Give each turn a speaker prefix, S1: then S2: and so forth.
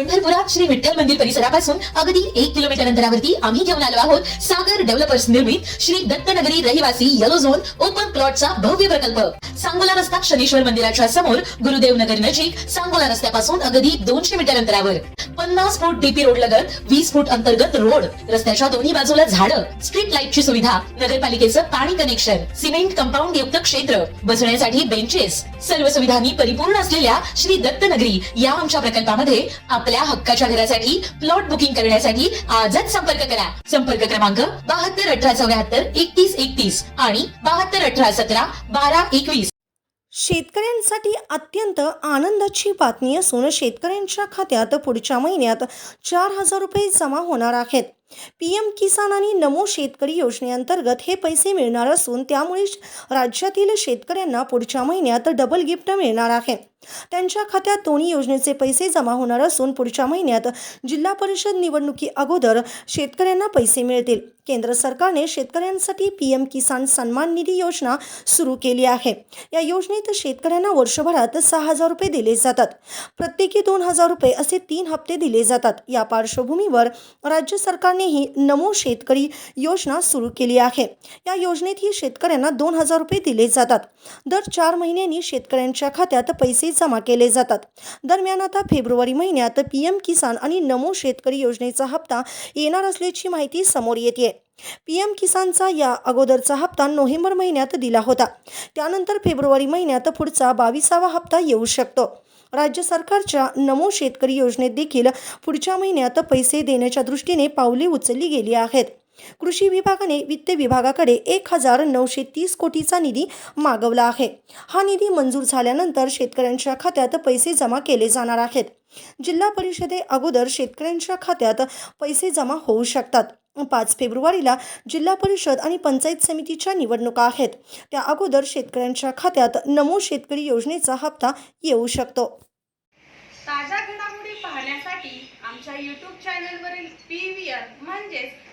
S1: पंढरपुरात श्री विठ्ठल मंदिर परिसरापासून अगदी एक किलोमीटर अंतरावरती आम्ही घेऊन आलो आहोत. सागर डेव्हलपर्स निर्मित श्री दत्तनगरी रहिवासी येलो झोन ओपन प्लॉटचा भव्य प्रकल्प. सांगोला रस्ता शनीश्वर मंदिराच्या समोर गुरुदेव नगर नजीक सांगोला रस्त्यापासून अगदी दोनशे मीटर अंतरावर. पन्नास फूट डीपी रोड लगत वीस फूट अंतर्गत रोड. रस्त्याच्या दोन्ही बाजूला झाडं. स्ट्रीट लाईटची सुविधा नगरपालिकेचं पाणी कनेक्शन सिमेंट कंपाऊंड युक्त क्षेत्र बसण्यासाठी बेंचेस सर्व सुविधांनी परिपूर्ण असलेल्या श्री दत्तनगरी या आमच्या प्रकल्पामध्ये आपल्या हक्काच्या घरासाठी प्लॉट बुकिंग करण्यासाठी आजच संपर्क करा. संपर्क क्रमांक बहात्तर अठरा चौऱ्याहत्तर एकतीस एकतीस आणि बहात्तर अठरा सतरा बारा एकवीस.
S2: शेतकऱ्यांसाठी अत्यंत आनंदाची बातमी असून शेतकऱ्यांच्या खात्यात पुढच्या महिन्यात चार हजार रुपये जमा होणार आहेत. पी एम किसान आणि नमो शेतकरी योजनेअंतर्गत हे पैसे मिळणार असून त्यामुळे राज्यातील शेतकऱ्यांना पुढच्या महिन्यात डबल गिफ्ट मिळणार आहे. त्यांच्या खात्यात दोन्ही योजनेचे पैसे जमा होणार असून पुढच्या महिन्यात जिल्हा परिषद निवडणुकी अगोदर शेतकऱ्यांना पैसे मिळतील. केंद्र सरकारने शेतकऱ्यांसाठी पी एम किसान सन्मान निधी योजना सुरू केली आहे. या योजनेत शेतकऱ्यांना वर्षभरात सहा हजार रुपये दिले जातात. प्रत्येकी दोन हजार रुपये असे तीन हप्ते दिले जातात. या पार्श्वभूमीवर राज्य सरकारनेही नमो शेतकरी योजना सुरू केली आहे. या योजनेतही शेतकऱ्यांना दोन हजार रुपये दिले जातात. दर चार महिन्यांनी शेतकऱ्यांच्या खात्यात पैसे जमा केले जातात. दरम्यान आता फेब्रुवारी महिन्यात पी एम किसान आणि नमो शेतकरी योजनेचा हप्ता येणार असल्याची माहिती समोर येते पी एम किसानचा या अगोदरचा हप्ता नोव्हेंबर महिन्यात दिला होता. त्यानंतर फेब्रुवारी महिन्यात पुढचा बावीसावा हप्ता येऊ शकतो. राज्य सरकारच्या नमो शेतकरी योजनेत देखील पुढच्या महिन्यात पैसे देण्याच्या दृष्टीने पावले उचलली गेली आहेत. कृषी विभागाने वित्त विभागाकडे एक हजार नऊशे तीस कोटीचा निधी मागवला आहे. हा निधी मंजूर झाल्यानंतर शेतकऱ्यांच्या खात्यात पैसे जमा केले जाणार आहेत. जिल्हा परिषदे अगोदर शेतकऱ्यांच्या खात्यात पैसे जमा होऊ शकतात. पाच फेब्रुवारीला जिल्हा परिषद आणि पंचायत समितीच्या निवडणुका आहेत. त्या अगोदर शेतकऱ्यांच्या खात्यात नमो शेतकरी योजनेचा हप्ता येऊ शकतो.
S3: ताज्या घडामोडी पाहण्यासाठी आमच्या यूट्यूब चॅनलवरील पी व्ही आर म्हणजेच